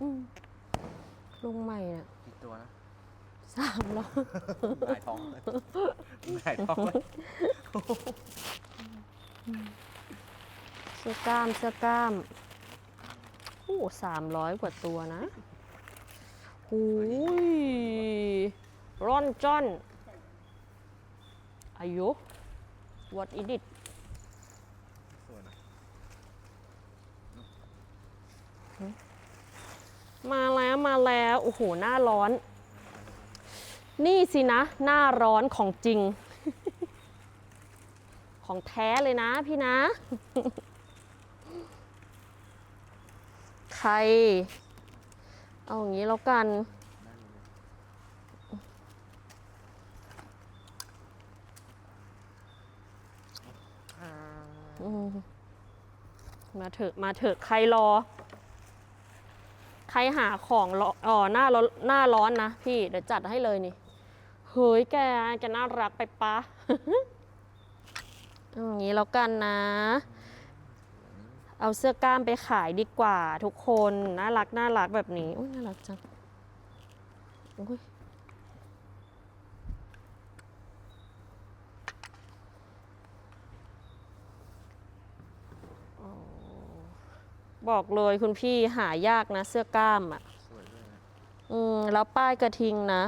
อืมลงใหม่น่ะกี่ตัวนะสามร้อยหงายท้องเลยหงายท้องเลยเสื้อกล้ามเสื้อกล้ามโอ้สามร้อยกว่าตัวนะหูยร่อนจ้อนอายุ what is it สวยนะ มาแล้วมาแล้วโอ้โหหน้าร้อน นี่สินะ หน้าร้อนของจริง ของแท้เลยนะพี่นะ ใคร เอาอย่างนี้แล้วกันมาเถอะมาเถอะใครรอ รหาของรออ๋อหน้าร้อนหน้าร้อนนะพี่เดี๋ยวจัดให้เลยนี่เฮ้ยแกแกน่ารักไปปะอาอย่างนี้แล้วกันนะ เอาเสื้อกล้ามไปขายดีกว่าทุกคน น่ารักน่ารักแบบนี้ อุ้ยน่ารักจังอุ้ย บอกเลยคุณพี่หายากนะ เสื้อกล้ามอะสวยด้วยนะอืมแล้วป้ายกระทิงนะ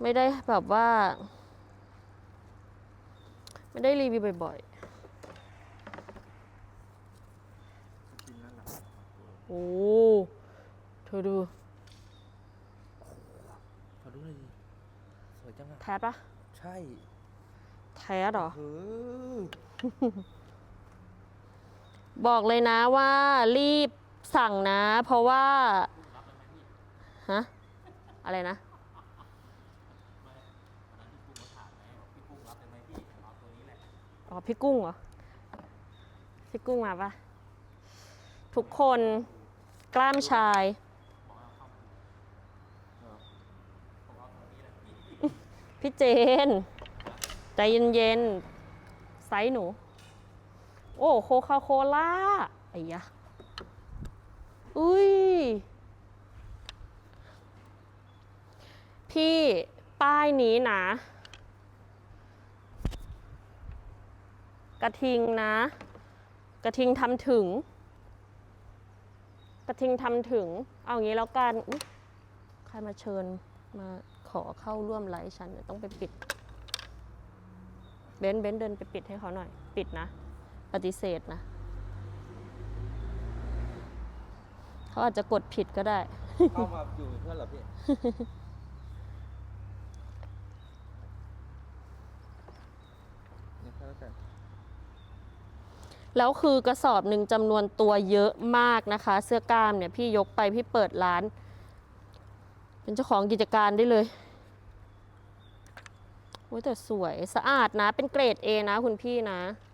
ไม่ได้แบบว่า ไม่ได้รีวิวบ่อยกินแล้วหลับๆ โอ้เธอดูขอดูหน่อยดิสวยจังอะแท้ปะใช่ แท้เหรอ เออ บอกเลยนะว่ารีบสั่งนะ เพราะว่าฮะอะไรนะอ๋อพี่กุ้งเหรอพี่กุ้งมาปะทุกคนกล้ามชาย พี่เจน ใจเย็นๆไซส์หนู โอ้โคคาโคล่าไอ้ยะอุ้ย พี่ป้ายนี้นะ กระทิงนะ กระทิงทำถึง กระทิงทำถึง เอางี้แล้วกันใครมาเชิญมาขอเข้าร่วมไลฟ์ฉันต้องไปปิด เบนซ์เบนซ์เดินไปปิดให้เขาหน่อย ปิดนะ ปฏิเสธนะ เขาอาจจะกดผิดก็ได้ เข้ามาอยู่เป็นเพื่อนเหรอพี่ นี่ก็แล้วกันแล้วคือกระสอบหนึ่งจำนวนตัวเยอะมากนะคะ เสื้อกล้ามเนี่ยพี่ยกไปพี่เปิดร้าน เป็นเจ้าของกิจการได้เลยโอ้ยแต่สวยสะอาดนะ เป็นเกรด A นะคุณพี่นะเ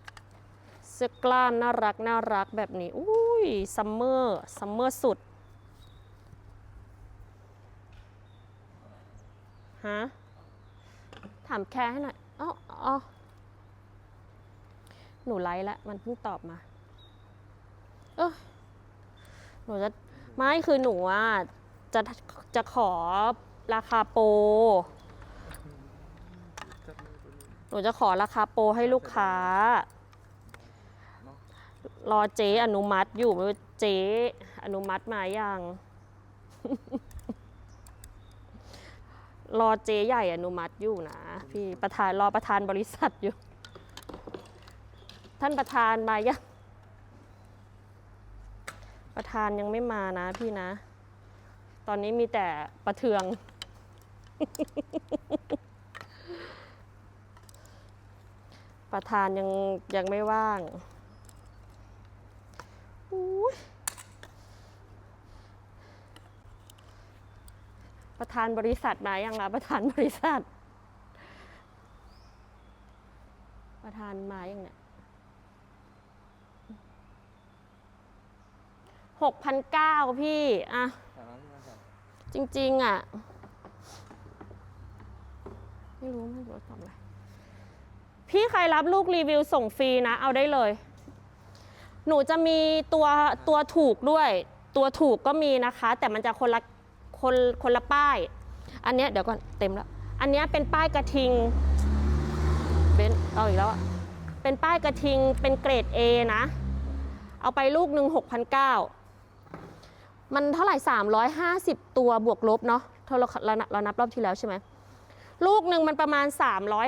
สื้อกล้ามน่ารักน่ารักแบบนี้ อุ้ยซัมเมอร์ซัมเมอร์สุดฮะถามแคร์ให้หน่อยอ๋ออ๋อหนูไลค์แล้วมันเพิ่งตอบมา เออหนูจะไม่คือหนูอะจะจะขอราคาโปรหนูจะขอราคาโปรให้ลูกค้า รอเจ๊อนุมัติอยู่ไม่รู้เจ๊อนุมัติมายัง รอเจ๊ใหญ่อนุมัติอยู่นะ พี่ประธานรอประธานบริษัทอยู่ ท่านประธานมายัง ประธานยังไม่มานะพี่นะ ตอนนี้มีแต่ประเทืองประธานยังยังไม่ว่าง ประธานบริษัทมายังล่ะประธานบริษัท ประธานมายังเนี่ยหกพันเก้าพี่อะทางนั้นที่มาสั่งจริง ๆ อะ ไม่รู้ไม่รู้ทำอะไรพี่ใครรับลูกรีวิวส่งฟรีนะ เอาได้เลย หนูจะมีตัวตัวถูกด้วย ตัวถูกก็มีนะคะ แต่มันจะคนละคนคนละป้าย อันเนี้ยเดี๋ยวก่อนเต็มแล้ว อันเนี้ยเป็นป้ายกระทิงเบนเอาอีกแล้วอะเป็นป้ายกระทิงเป็นเกรด A นะ เอาไปลูกหนึ่ง6,900มันเท่าไหร่ 350 ตัวบวกลบเนาะเท่าเราเราเรานับรอบที่แล้วใช่ไหมลูกหนึ่งมันประมาณ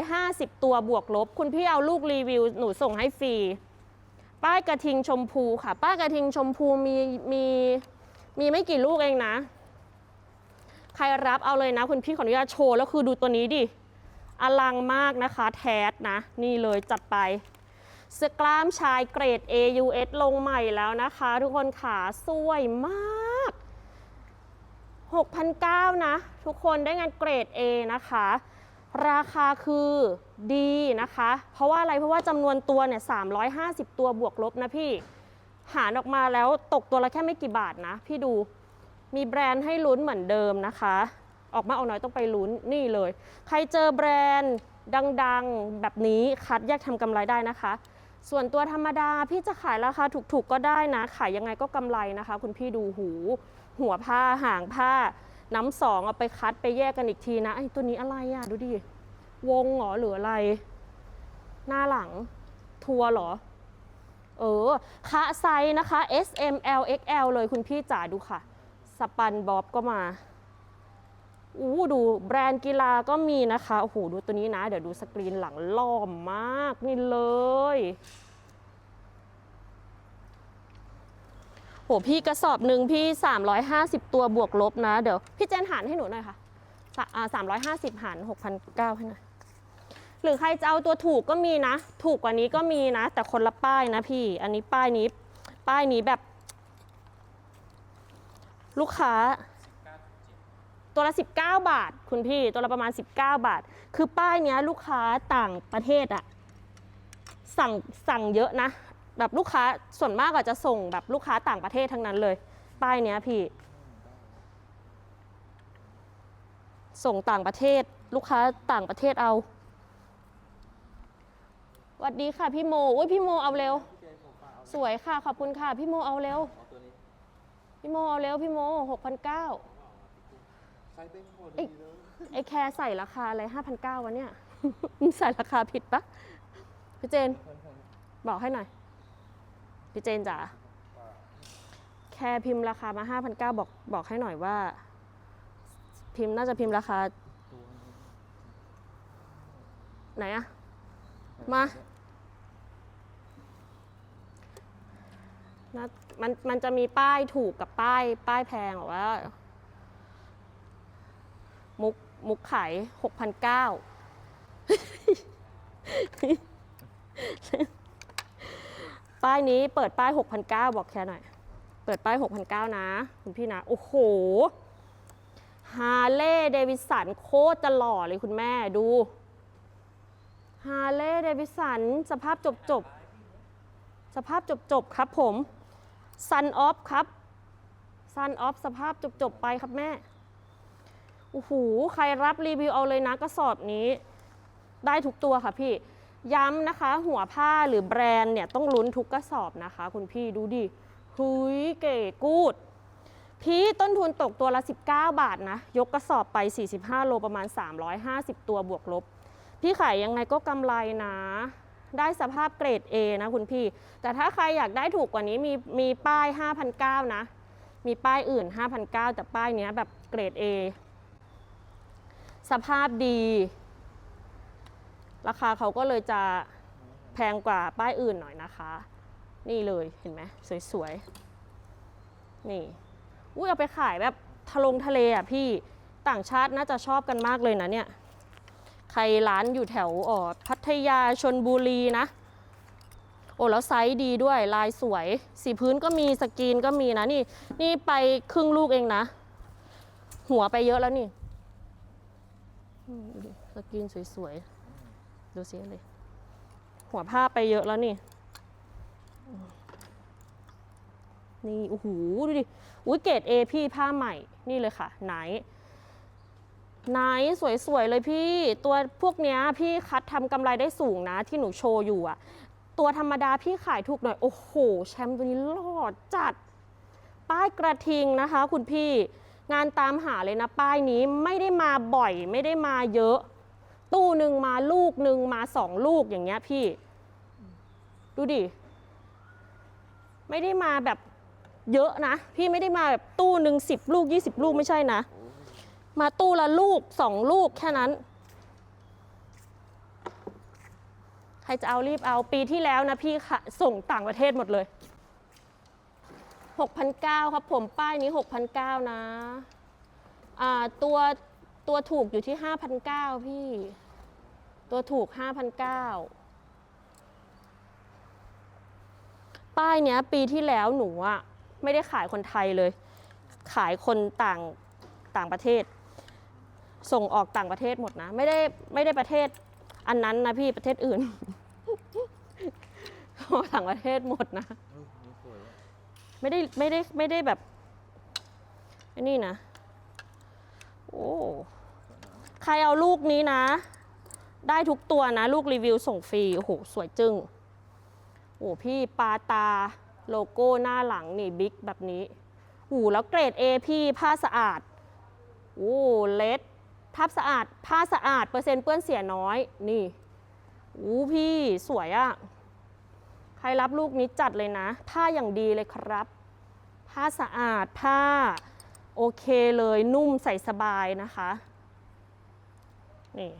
350 ตัวบวกลบ คุณพี่เอาลูกรีวิวหนูส่งให้ฟรี ป้ายกระทิงชมพูค่ะ ป้ายกระทิงชมพูมีมีมีไม่กี่ลูกเองนะ ใครรับเอาเลยนะคุณพี่ขออนุญาตโชว์แล้วคือดูตัวนี้ดิอลังมากนะคะ แทสนะ นี่เลยจัดไปเสื้อกล้ามชายเกรด AUS ลงใหม่แล้วนะคะ ทุกคนขาสวยมาก6,900นะ ทุกคนได้งานเกรด A นะคะ ราคาคือดีนะคะ เพราะว่าอะไรเพราะว่าจำนวนตัวเนี่ย350 ตัวบวกลบนะพี่ หารออกมาแล้วตกตัวละแค่ไม่กี่บาทนะ พี่ดูมีแบรนด์ให้ลุ้นเหมือนเดิมนะคะ ออกมาเอาน้อยต้องไปลุ้นนี่เลย ใครเจอแบรนด์ดังๆแบบนี้คัดแยกทำกำไรได้นะคะ ส่วนตัวธรรมดาพี่จะขายราคาถูกๆก็ได้นะ ขายยังไงก็กำไรนะคะ คุณพี่ดูหู หัวผ้าหางผ้า น้ำสองเอาไปคัดไปแยกกันอีกทีนะไอ้ตัวนี้อะไรอะ่ะดูดิ วงเหรอหรืออะไร หน้าหลัง ทัวร์เหรอ เออคะไซส์นะคะ S M L X L เลยคุณพี่จ๋าดูค่ะ สปันบ๊อบก็มาอู้ดูแบรนด์กีฬาก็มีนะคะ โอ้โห ดูตัวนี้นะ เดี๋ยวดูสกรีนหลังล่อมมาก นี่เลย โหพี่กระสอบหนึ่งพี่ 350 ตัวบวกลบนะ เดี๋ยวพี่เจนหารให้หนูหน่อยค่ะสะอ่า350หาร6,900ให้หน่อยหรือใครจะเอาตัวถูกก็มีนะ ถูกกว่านี้ก็มีนะ แต่คนละป้ายนะพี่ อันนี้ป้ายนี้ ป้ายนี้แบบ ลูกค้า ตัวละ 19 บาท คุณพี่ ตัวละประมาณ 19 บาท คือป้ายเนี้ยลูกค้าต่างประเทศอะสั่งสั่งเยอะนะ แบบลูกค้าส่วนมากอาจจะส่งแบบลูกค้าต่างประเทศทั้งนั้นเลย ป้ายเนี้ยพี่ ส่งต่างประเทศ ลูกค้าต่างประเทศเอาสวัสดีค่ะพี่โมอุ้ยพี่โมเอาเร็ว สวยค่ะขอบคุณค่ะ พี่โมเอาเร็ว พี่โมเอาเร็วพี่โม6,900ใส่เป็นเอ้ยดีเลยไอแคร์ใส่ราคาอะไร5,900วะเนี่ย มึงใส่ราคาผิดปะพี่เจน บอกให้หน่อย พี่เจนจ๋าแคร์พิมพ์ราคามา5,900บอกบอกให้หน่อยว่า พิมพ์น่าจะพิมพ์ราคา ไหนอะมานะมันมันจะมีป้ายถูกกับป้าย ป้ายแพงบอกว่า มุกมุกขายหกพันเก้า ป้ายนี้เปิดป้ายหกพันเก้าบอกแค่หน่อย เปิดป้ายหกพันเก้านะ คุณพี่นะ โอ้โหฮาเลย์เดวิสันโคตรจะหล่อเลยคุณแม่ดูฮาเลย์เดวิสันสภาพจบจบสภาพจบจบครับผมซันออฟครับซันออฟสภาพจบจบไปครับแม่โอ้โหใครรับรีวิวเอาเลยนะกระสอบนี้ ได้ทุกตัวค่ะพี่ ย้ำนะคะ หัวผ้าหรือแบรนด์เนี่ยต้องลุ้นทุกกระสอบนะคะ คุณพี่ดูดิหุยเก๋กูด พี่ต้นทุนตกตัวละ 19 บาทนะ ยกกระสอบไป 45 โลประมาณ 350 ตัวบวกลบ พี่ขายยังไงก็กำไรนะ ได้สภาพเกรด A นะคุณพี่ แต่ถ้าใครอยากได้ถูกกว่านี้มีมีป้าย 5,900 นะ มีป้ายอื่น 5,900 แต่ป้ายเนี้ยแบบเกรด A สภาพดี ราคาเขาก็เลยจะแพงกว่าป้ายอื่นหน่อยนะคะ นี่เลยเห็นไหมสวยๆ นี่อุ้ยเอาไปขายแบบทะลงทะเลอะพี่ต่างชาติน่าจะชอบกันมากเลยนะเนี่ยใครร้านอยู่แถวอ๋อพัทยาชนบุรีนะ โอ้แล้วไซส์ดีด้วยลายสวย สีพื้นก็มีสกรีนก็มีนะนี่ นี่ไปครึ่งลูกเองนะ หัวไปเยอะแล้วนี่สกรีนสวยๆ ดูสิเลย หัวผ้าไปเยอะแล้วนี่ นี่โอ้โหดูดิอุ้ยเกรดเอพี่ผ้าใหม่ นี่เลยค่ะ ไหน ไหนสวยๆเลยพี่ ตัวพวกเนี้ยพี่คัดทำกำไรได้สูงนะ ที่หนูโชว์อยู่อะตัวธรรมดาพี่ขายถูกหน่อย โอ้โห แชมป์ตัวนี้หล่อจัด ป้ายกระทิงนะคะ คุณพี่ งานตามหาเลยนะ ป้ายนี้ไม่ได้มาบ่อย ไม่ได้มาเยอะ ตู้หนึ่งมาลูกหนึ่งมาสองลูกอย่างเงี้ยพี่ ดูดิ ไม่ได้มาแบบเยอะนะ พี่ไม่ได้มาแบบตู้หนึ่งสิบลูกยี่สิบลูกไม่ใช่นะ มาตู้ละลูกสองลูกแค่นั้น ใครจะเอารีบเอาปีที่แล้วนะพี่ค่ะส่งต่างประเทศหมดเลย6,900ครับผมป้ายนี้6,900นะ อ่าตัวตัวถูกอยู่ที่5,900พี่ ตัวถูก5,900ป้ายเนี้ยปีที่แล้วหนูอะไม่ได้ขายคนไทยเลย ขายคนต่างต่างประเทศ ส่งออกต่างประเทศหมดนะ ไม่ได้ไม่ได้ประเทศอันนั้นนะพี่ประเทศอื่น ต่างประเทศหมดนะเฮ้ยนี่สวยว่ะไม่ได้ไม่ได้ไม่ได้แบบไอ้นี่นะ โอ้ ใครเอาลูกนี้นะ ได้ทุกตัวนะลูกรีวิวส่งฟรีโอ้โหสวยจึง้งโอ้พี่ปาตาโลโก้หน้าหลังนี่บิ๊กแบบนี้โอ้แล้วเกรด A พี่ผ้าสะอาดโอ้เลดภาพสะอาดผ้าสะอาดเปอร์เซ็นต์เปื้อนเสียน้อยนี่โอ้พี่สวยอะใครรับลูกนี้จัดเลยนะ ผ้าอย่างดีเลยครับ ผ้าสะอาดผ้าโอเคเลยนุ่มใส่สบายนะคะ นี่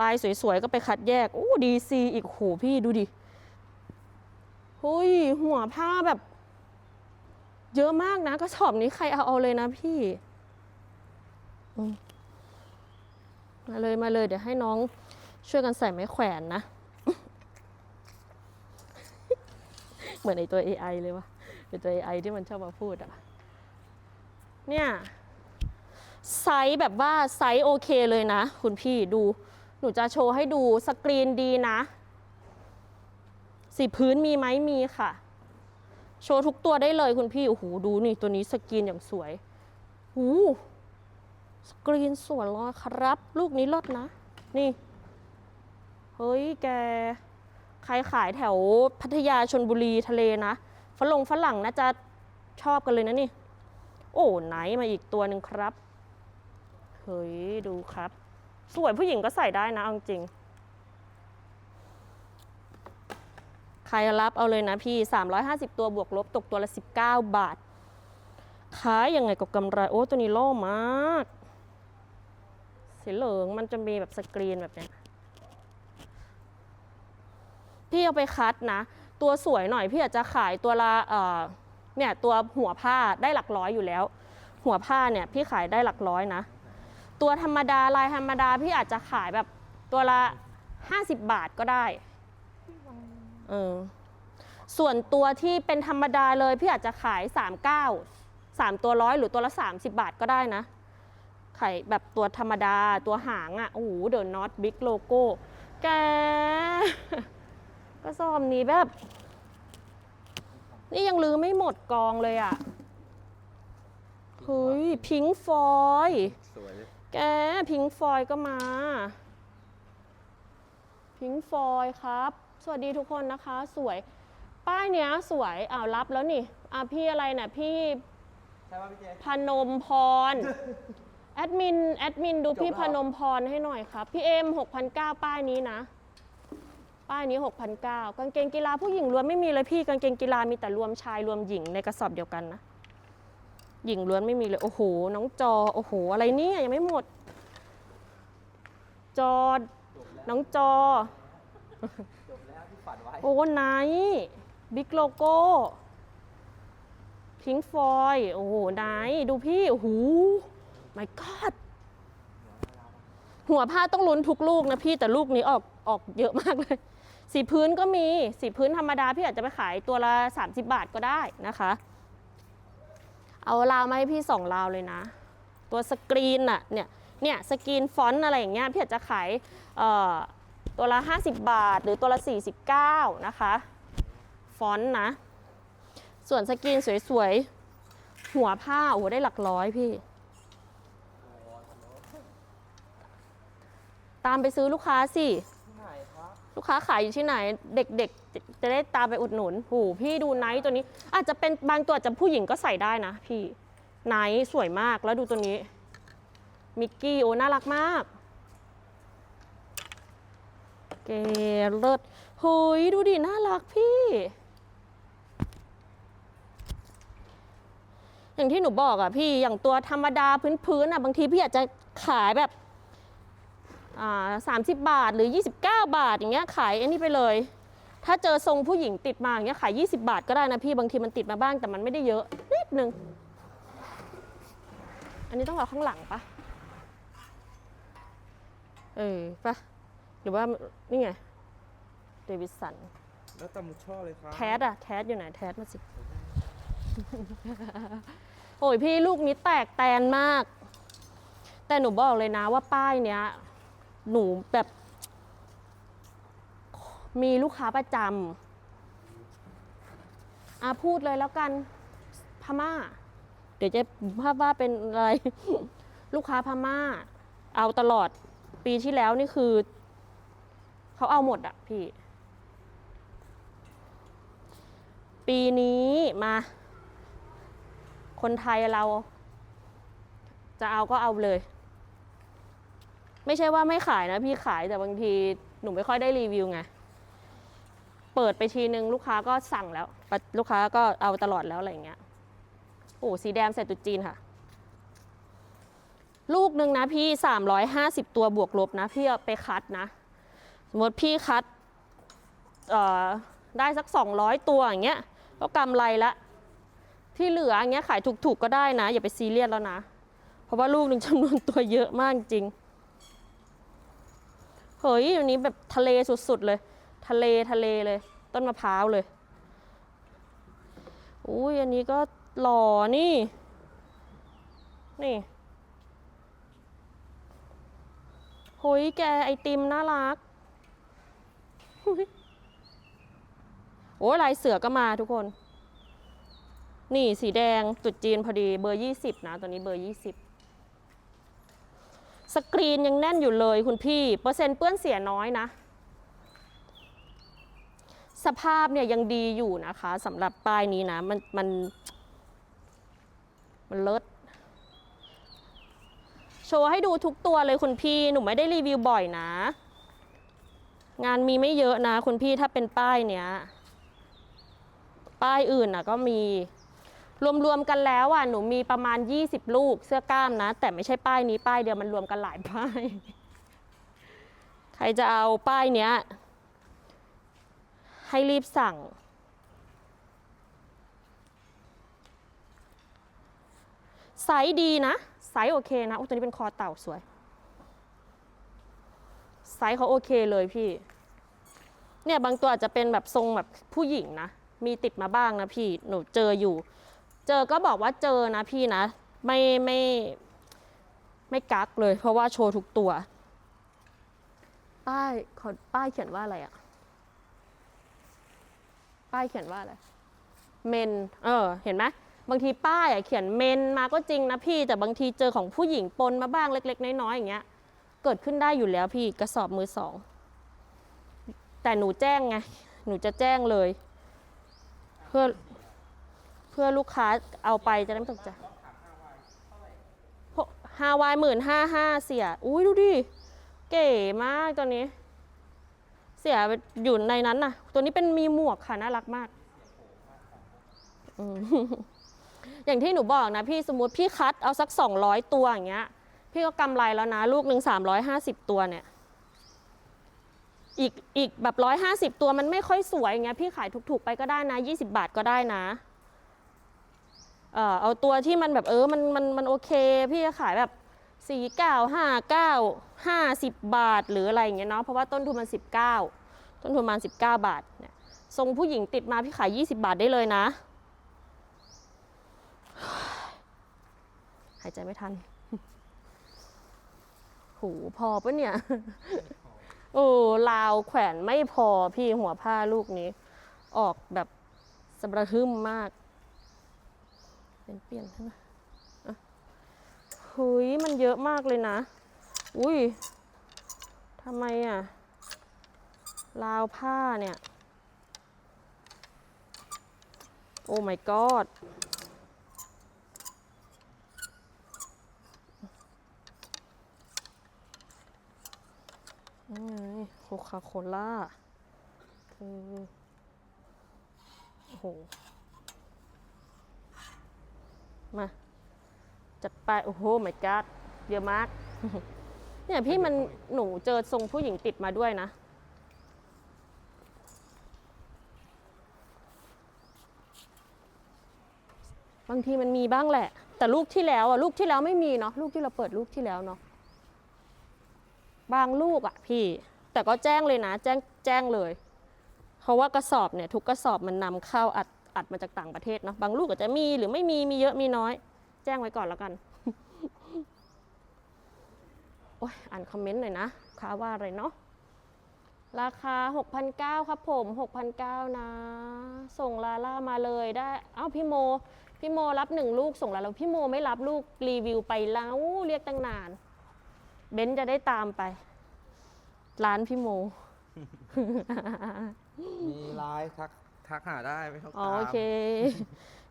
ลายสวยๆ ก็ไปคัดแยกโอ้ดีซีอีกโหพี่ดูดิหุยหัวผ้าแบบ เยอะมากนะกระสอบนี้ใครเอาเอาเลยนะพี่ มาเลยมาเลยเดี๋ยวให้น้องช่วยกันใส่ไม้แขวนนะ เหมือนไอตัว AI เลยวะเป็นตัว AI ที่มันชอบมาพูดอะเนี่ยไซส์แบบว่าไซส์โอเคเลยนะ คุณพี่ดู นูจะโชว์ให้ดูสกรีนดีนะ สีพื้นมีไหมมีค่ะ โชว์ทุกตัวได้เลยคุณพี่ โอ้โห ดูนี่ตัวนี้สกรีนอย่างสวยหูสกรีนสวยเลยครับ ลูกนี้ลดนะ นี่ เฮ้ยแก ใครขายแถวพัทยาชนบุรีทะเลนะ ฝรั่งฝรั่งน่าจะชอบกันเลยนะนี่ โอ้ ไหนมาอีกตัวหนึ่งครับ เฮ้ย ดูครับ สวยผู้หญิงก็ใส่ได้นะเอาจริง ใครรับเอาเลยนะพี่ 350 ตัวบวกลบตกตัวละ 19 บาท ขายยังไงก็กำไร โอ้ ตัวนี้โล่มาก สีเหลืองมันจะมีแบบสกรีนแบบเนี้ยพี่เอาไปคัดนะ ตัวสวยหน่อยพี่อาจจะขายตัวละเอ่อเนี่ยตัวหัวผ้าได้หลักร้อยอยู่แล้ว หัวผ้าเนี่ยพี่ขายได้หลักร้อยนะ ตัวธรรมดาลายธรรมดาพี่อาจจะขายแบบตัวละ 50 บาทก็ได้เออส่วนตัวที่เป็นธรรมดาเลยพี่อาจจะขาย 39 3 ตัวร้อยหรือตัวละ 30 บาทก็ได้นะขายแบบตัวธรรมดาตัวหางอะ่ะโอ้โหเดอะน็อตบิ๊กโลโก้แกก็ซอมนี้แบบ นี่ยังลือไม่หมดกองเลยอะ่ะเฮ้ยพิงฟอยสวย แกพิงฟอยก็มา พิงฟอยครับ สวัสดีทุกคนนะคะ สวย ป้ายเนี้ยสวยอ้าวรับแล้วนี่อะพี่อะไรเนี่ยพี่ใช่ป่ะพี่เจ พนมพร แอดมินแอดมินดูพี่จบพแล้วนมพรให้หน่อยครับ พี่เอ็ม6,900ป้ายนี้นะ ป้ายนี้6,900กางเกงกีฬาผู้หญิงล้วนไม่มีเลยพี่กางเกงกีฬามีแต่รวมชายรวมหญิงในกระสอบเดียวกันนะ หญิงล้วนไม่มีเลย โอ้โห น้องจอ โอ้โห อะไรเนี่ยยังไม่หมด จอ น้องจอจบแล้วที่ฝันไว้โอ้ไนท์บิ๊กโลโก้พิงฟอยโอ้โหไนท์ดูพี่ โอ้โห my god หัวผ้าต้องลุ้นทุกลูกนะพี่แต่ลูกนี้ออกออกเยอะมากเลย สีพื้นก็มี สีพื้นธรรมดาพี่อาจจะไปขายตัวละ 30 บาทก็ได้นะคะ เอาราวมาให้พี่สองราวเลยนะ ตัวสกรีนอะเนี่ยเนี่ยสกรีนฟอนต์อะไรอย่างเงี้ยพี่อาจจะขายเอ่อตัวละ 50 บาท หรือตัวละ 49 นะคะ ฟอนต์นะ ส่วนสกรีนสวยๆ หัวผ้าโอ้โหได้หลักร้อยพี่ ตามไปซื้อลูกค้าสิ ลูกค้าขายอยู่ที่ไหน เด็กๆ จะได้ตามไปอุดหนุนหูพี่ดูไนท์ตัวนี้ อาจจะเป็นบางตัวอาจจะผู้หญิงก็ใส่ได้นะพี่ไนท์สวยมากแล้วดูตัวนี้ มิกกี้โอ้น่ารักมากเกเลิศเฮ้ยดูดิ น่ารักพี่ อย่างที่หนูบอกอะพี่อย่างตัวธรรมดาพื้นๆอะบางทีพี่อาจจะขายแบบ สามสิบบาทหรือ 29 บาทอย่างเงี้ยขายอันนี้ไปเลย ถ้าเจอทรงผู้หญิงติดมาอย่างเงี้ยขาย 20 บาทก็ได้นะพี่บางทีมันติดมาบ้างแต่มันไม่ได้เยอะนิดนึง อันนี้ต้องเอาข้างหลังปะเออปะหรือว่านี่ไงเดวิสันแล้วตำมุช่อเลยครับแทสอะแทสอยู่ไหนแทสมาสิ โอ้ยพี่ลูกนี้แตกแตนมาก แต่หนูบอกเลยนะว่าป้ายเนี้ย หนูแบบ มีลูกค้าประจำอะพูดเลยแล้วกันพม่า เดี๋ยวจะภาพว่าเป็นอะไร ลูกค้าพม่า เอาตลอดปีที่แล้วนี่คือ เขาเอาหมดอะพี่ ปีนี้มา คนไทยเรา จะเอาก็เอาเลย ไม่ใช่ว่าไม่ขายนะพี่ขายแต่บางทีหนูไม่ค่อยได้รีวิวไง เปิดไปทีนึงลูกค้าก็สั่งแล้ว ลูกค้าก็เอาตลอดแล้วอะไรอย่างเงี้ยโอ้สีแดงใส่ตุดจีนค่ะ ลูกหนึ่งนะพี่ 350 ตัวบวกลบนะพี่ไปคัดนะ สมมติพี่คัดได้สัก 200 ตัวอย่างเงี้ยก็กำไรละที่เหลืออย่างเงี้ยขายถูกๆก็ได้นะ อย่าไปซีเรียสแล้วนะ เพราะว่าลูกหนึ่งจำนวนตัวเยอะมากจริง เฮ้ยอันนี้แบบทะเลสุดๆเลย ทะเลทะเลเลย ต้นมะพร้าวเลยอุ้ยอันนี้ก็หล่อนี่ นี่โหยแกไอติมน่ารักโอ้ยลายเสือก็มาทุกคน นี่สีแดงตุดจีนพอดีเบอร์20นะ ตัวนี้เบอร์20ส สกรีนยังแน่นอยู่เลยคุณพี่ เปอร์เซ็นต์เปื้อนเสียน้อยนะ สภาพเนี่ยยังดีอยู่นะคะสำหรับป้ายนี้นะ มันมันมันเลิศโชว์ให้ดูทุกตัวเลยคุณพี่ หนูไม่ได้รีวิวบ่อยนะ งานมีไม่เยอะนะ คุณพี่ถ้าเป็นป้ายเนี้ย ป้ายอื่นน่ะก็มี รวมๆกันแล้วอะหนูมีประมาณ 20 ลูกเสื้อกล้ามนะ แต่ไม่ใช่ป้ายนี้ป้ายเดียวมันรวมกันหลายป้าย ใครจะเอาป้ายเนี้ย ให้รีบสั่ง ไซส์ดีนะ ไซส์โอเคนะอุ้ตัวนี้เป็นคอเต่าสวย ไซส์เขาโอเคเลยพี่ เนี่ยบางตัวอาจจะเป็นแบบทรงแบบผู้หญิงนะ มีติดมาบ้างนะพี่ หนูเจออยู่ เจอก็บอกว่าเจอนะพี่นะ ไม่ไม่ไม่กักเลย เพราะว่าโชว์ทุกตัว ป้ายขอป้ายเขียนว่าอะไรอะป้ายเขียนว่าอะไร เมน เออ เห็นไหมบางทีป้ายอะเขียนเมนมาก็จริงนะพี่ แต่บางทีเจอของผู้หญิงปนมาบ้างเล็ก ๆ น้อยๆอย่างเงี้ย เกิดขึ้นได้อยู่แล้วพี่กระสอบมือสอง แต่หนูแจ้งไง หนูจะแจ้งเลย เพื่อ เพื่อลูกค้าเอาไปจะได้ไม่ตกใจฮาวายหมื่นห้าห้าเสีย อุ้ยดูดิ เก๋มากตัวนี้ เสียอยู่ในนั้นน่ะ ตัวนี้เป็นมีหมวกค่ะ น่ารักมาก อย่างที่หนูบอกนะพี่สมมติพี่คัดเอาสัก200ตัวอย่างเงี้ย พี่ก็กำไรแล้วนะ ลูกหนึ่ง350ตัวเนี่ย อีกอีกแบบ150ตัวมันไม่ค่อยสวยอย่างเงี้ย พี่ขายถูกๆไปก็ได้นะ20บาทก็ได้นะ เออเอาตัวที่มันแบบเออมันมันมันโอเค พี่จะขายแบบสี่เก้าห้าเก้าห้าสิบบาท หรืออะไรอย่างเงี้ยเนาะเพราะว่าต้นทุนมันสิบเก้าต้นทุนมันสิบเก้าบาทเนี่ยทรงผู้หญิงติดมาพี่ขายยี่สิบาทได้เลยนะ หายใจไม่ทันหูพอปะเนี่ยโอ้ลาวแขวนไม่พอพี่หัวผ้าลูกนี้ ออกแบบสะบระหึ่มมาก เป็นเปลี่ยนใช่ไหมอะเฮ้ยมันเยอะมากเลยนะ อุ้ยทำไมอะราวผ้าเนี่ย โอ้ my god นี่ไงโคคาโคล่าคือโอ้โห มาจัดไปโอ้โห my god เยอะมาก เนี่ยพี่มันหนูเจอทรงผู้หญิงติดมาด้วยนะ บางทีมันมีบ้างแหละ แต่ลูกที่แล้วอะลูกที่แล้วไม่มีเนาะลูกที่เราเปิดลูกที่แล้วเนาะบางลูกอะพี่ แต่ก็แจ้งเลยนะ แจ้งแจ้งเลย เพราะว่ากระสอบเนี่ย ทุกกระสอบมันนำเข้าอัด อัดมาจากต่างประเทศเนาะบางลูกอาจจะมีหรือไม่มีมีเยอะมีน้อย แจ้งไว้ก่อนแล้วกันโอ้ยอ่านคอมเมนต์หน่อยนะค้าว่าอะไรเนาะราคา 6,900 ครับผม 6,900 นะ ส่งลาล่ามาเลยได้ เอ้าพี่โม พี่โมรับหนึ่งลูกส่งลาล่าพี่โมไม่รับลูกรีวิวไปแล้วเรียกตั้งนาน เบนจะได้ตามไป ร้านพี่โม มีไลน์ทัก ทักหาได้ไม่ต้องอ๋อตามโอเค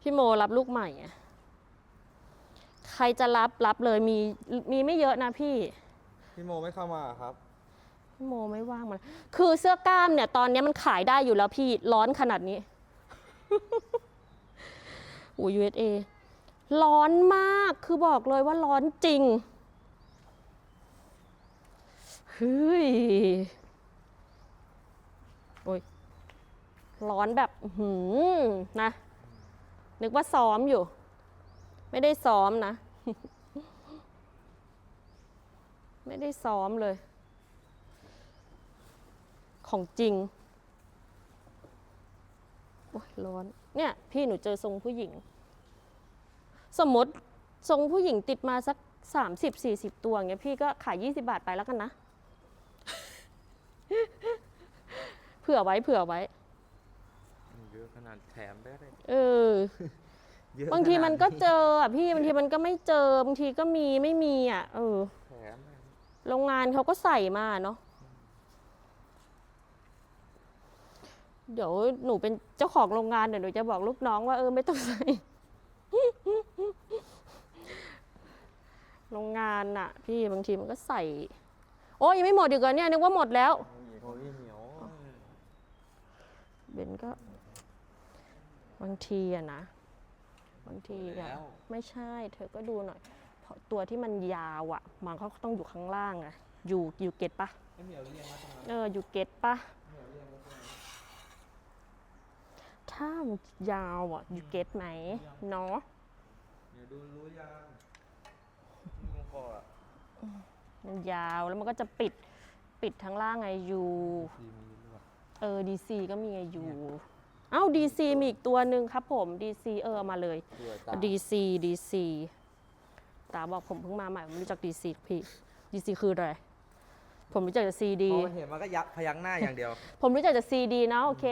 พี่โมรับลูกใหม่อะใครจะรับรับเลยมีมีไม่เยอะนะพี่ พี่โมไม่เข้ามาครับ พี่โมไม่ว่างมัน คือเสื้อกล้ามเนี่ย ตอนนี้มันขายได้อยู่แล้วพี่ร้อนขนาดนี้ โอ้ย USA ร้อนมากคือบอกเลยว่าร้อนจริงเฮ้ยโอ้ย ร้อนแบบหือนะ นึกว่าซ้อมอยู่ ไม่ได้ซ้อมนะ ไม่ได้ซ้อมเลย ของจริงโอ้ยร้อน เนี่ย พี่หนูเจอทรงผู้หญิง สมมติทรงผู้หญิงติดมาสัก30 40ตัวอย่างเงี้ยพี่ก็ขาย20บาทไปแล้วกันนะ เผื่อไว้เผื่อไว้ ขนาดแถมได้เลยเออ เยอะบางทีมันก็ขนาดเจออะพี่บางทีมันก็ไม่เจอบางทีก็มีไม่มีอะเออ แถมได้โรงงานเขาก็ใส่มาเนาะ เดี๋ยวหนูเป็นเจ้าของโรงงานเดี๋ยวหนูจะบอกลูกน้องว่าเออไม่ต้องใส่ โรงงานน่ะ พี่บางทีมันก็ใส่ โอ้ยยังไม่หมดอีกเหรอเนี่ยนึกว่าหมดแล้ว โอ้ยเหนียวเบนก็ บางทีอะนะ บางทีอะแล้ว ไม่ใช่ เธอก็ดูหน่อยเพราะตัวที่มันยาวอะมันก็ต้องอยู่ข้างล่างอะอยู่อยู่เก็ตปะไม่เหนียวเรียงมาตรงนั้นเอออยู่เก็ตปะเหนียวเรียงมาตรงนั้น ถ้ามันยาวอะอยู่เก็ตไหมเนาะเดี๋ยวดูรู้ยังมึงก่อนอะมันยาวแล้วมันก็จะปิดปิดทั้งล่างไงอยู่ทีมีด้วยเออดีซีก็มีไงอยู่เอ้าดีซีมีอีกตัวหนึ่งครับผมดีซีเออเอามาเลยเบื่อตาดีซีดีซีตาบอกผมเพิ่งมาใหม่ผมไม่รู้จักดีซีพี่ดีซีคืออะไร ผมรู้จักแต่ซีดีพอเห็นมันก็ยักพยักหน้าอย่างเดียว ผมรู้จักแต่ซีดีนะโอเค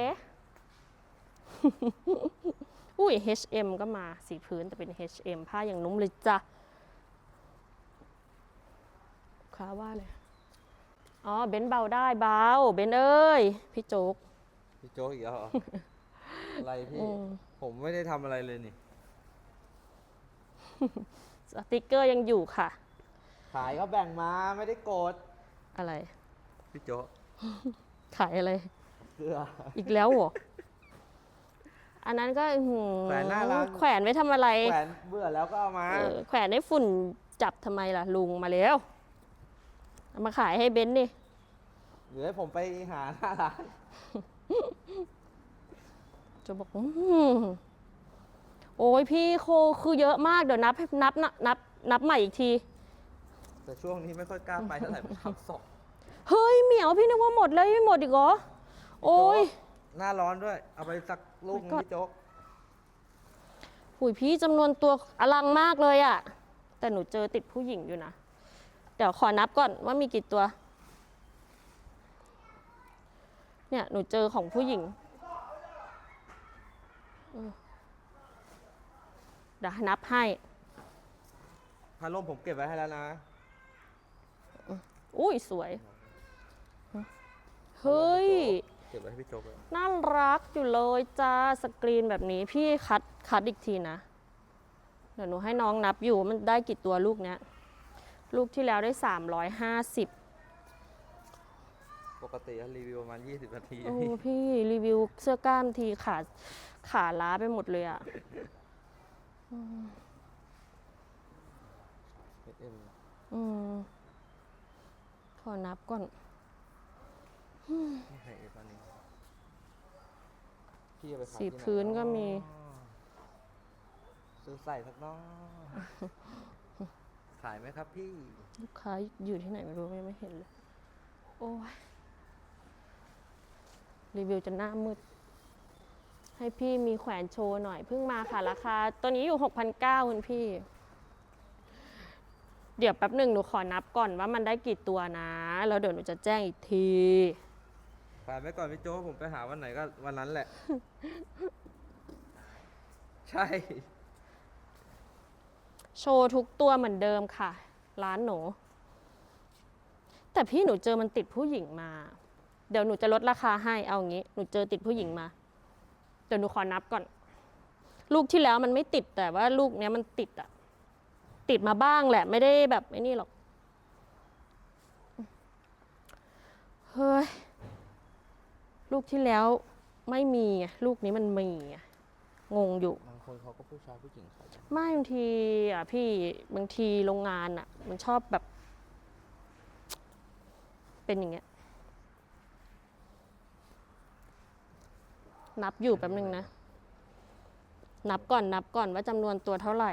อุ้ย HM ก็มาสีพื้นแต่เป็น HM ผ้าอย่างนุ่มเลยจ้ะค้าว่าเลยอ๋อ เบนซ์เบาได้เบา เบนซ์เอ้ย พี่โจ๊ก พี่โจ๊กอีกแล้วเหรอ อะไรพี่อืมผมไม่ได้ทำอะไรเลยนี่ สติกเกอร์ยังอยู่ค่ะ ขายก็แบ่งมาไม่ได้โกดอะไร พี่โจ๊กขายอะไร เกลือ อีกแล้วเหรอ อันนั้นก็อื้อหือแขวนหน้าร้าน แขวนไว้ทำอะไร แขวนเบื่อแล้วก็เอามา เออแขวนให้ฝุ่นจับทำไมล่ะ ลุงมาแล้วเอามาขายให้เบนซ์นี่เดี๋ยวให้ผมไปหาหน้าร้าน จะบอกอื้อหือโอ้ยพี่โคคือเยอะมากเดี๋ยวนับให้นับนับนับนับใหม่อีกที แต่ช่วงนี้ไม่ค่อยกล้าไปเท่าไหร่ผมทำศพเฮ้ยเหมียวพี่นึกว่าหมดแล้วยังไม่หมดอีกเหรอโอ้ยหน้าร้อนด้วย เอาไปสักลูกนึง My God พี่โจ๊กหุยพี่จำนวนตัวอลังมากเลยอะแต่หนูเจอติดผู้หญิงอยู่นะ เดี๋ยวขอนับก่อนว่ามีกี่ตัว เนี่ยหนูเจอของผู้หญิง เออเดี๋ยวนับให้พัดลมผมเก็บไว้ให้แล้วนะ อุ้ยสวยเเฮ้ย เก็บไว้ให้พี่โจ๊กเลยน่ารักอยู่เลยจ้าสกรีนแบบนี้พี่คัดคัดอีกทีนะ เดี๋ยวหนูให้น้องนับอยู่ว่ามันได้กี่ตัวลูกเนี้ย ลูกที่แล้วได้ 350 ปกติอะรีวิวประมาณ 20 นาที โอ้พี่รีวิวเสื้อกล้ามทีขาขาล้าไปหมดเลยอะเอ็มอืมขอนับก่อนนี่ใครเอ็มอันนี้พี่เอาไปขายสีที่ไหพื้นก็มี ซื้อใส่สักน้องขายไหมครับพี่ ลูกค้าอยู่ที่ไหนไม่รู้ยังไม่เห็นเลย โอ้ย รีวิวจะหน้ามืด ให้พี่มีแขวนโชว์หน่อยเพิ่งมาค่ะราคาตัวนี้อยู่ 6,900คุณพี่ เดี๋ยวแป๊บหนึ่งหนูขอนับก่อนว่ามันได้กี่ตัวนะ แล้วเดี๋ยวหนูจะแจ้งอีกทีขายไว้ก่อนพี่โจ๊กผมไปหาวันไหนก็วันนั้นแหละ ใช่ โชว์ทุกตัวเหมือนเดิมค่ะ ร้านหนู แต่พี่หนูเจอมันติดผู้หญิงมา เดี๋ยวหนูจะลดราคาให้เอางี้หนูเจอติดผู้หญิงมาเดี๋ยวหนูขอนับก่อน ลูกที่แล้วมันไม่ติดแต่ว่าลูกเนี้ยมันติดอะติดมาบ้างแหละ ไม่ได้แบบไอ้นี่หรอกเฮ้ยลูกที่แล้วไม่มีไงลูกนี้มันมีไงงงอยู่บางคนเขาก็ผู้ชายผู้หญิงขายกันไม่บางทีอะพี่บางทีโรงงานอะ มันชอบแบบ เป็นอย่างเงี้ย นับอยู่แป๊บหนึ่งนะ นับก่อนนับก่อนว่าจำนวนตัวเท่าไหร่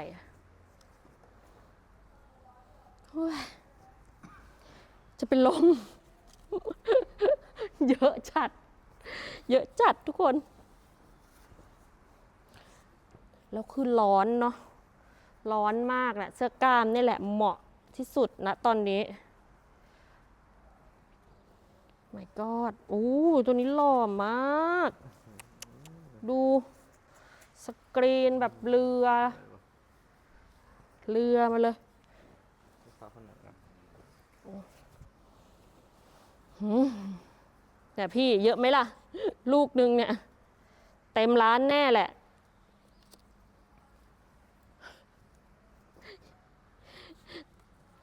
จะเป็นลม เยอะจัด เยอะจัดทุกคน แล้วคือร้อนเนาะ ร้อนมากแหละเสื้อกล้ามนี่แหละเหมาะที่สุดนะตอนนี้ my god โอ้ตัวนี้หล่อมาก ดูสกรีนแบบเรือ เรือมาเลยลูกค้าคนไหนนะเนี่ยพี่เยอะไหมล่ะ ลูกนึงเนี่ย เต็มร้านแน่แหละ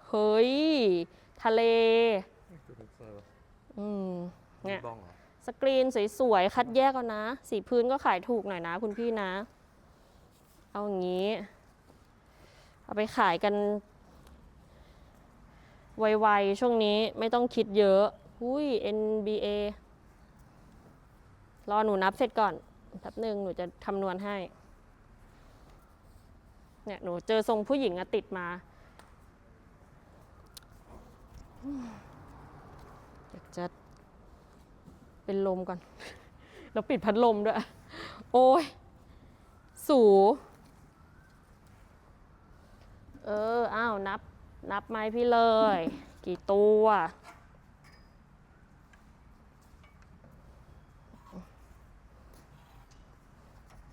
เฮ้ย ทะเลตัวนี้สวยว่ะอืมเนี่ย บ้องเหรอ สกรีนสวยๆ คัดแยกเอานะ สีพื้นก็ขายถูกหน่อยนะคุณพี่นะ เอาอย่างนี้ เอาไปขายกัน ไวๆ ช่วงนี้ไม่ต้องคิดเยอะอุ้ย NBA รอหนูนับเสร็จก่อนแป๊บหนึ่งหนูจะคำนวณให้ เนี่ย หนูเจอทรงผู้หญิงอะติดมาอยากจะ เป็นลมก่อน แล้วปิดพัดลมด้วย โอ้ย สู เออ อ้าว นับ นับไม้พี่เลย กี่ตัว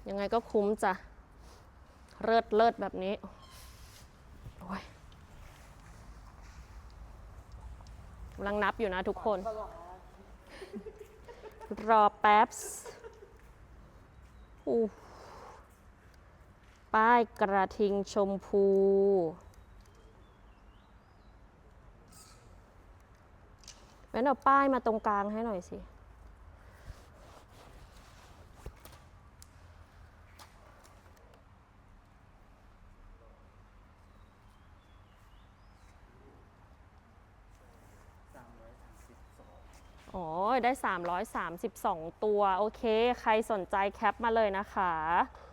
ยังไงก็คุ้มจ้ะ เลิศเลิศแบบนี้ โอ้ยกำลังนับอยู่นะทุกคน รอแป๊บส์อู้ป้ายกระทิงชมพู งั้นเอาป้ายมาตรงกลางให้หน่อยสิ โอ้ ยได้ 332 ตัว โอเค ใครสนใจแคปมาเลยนะคะ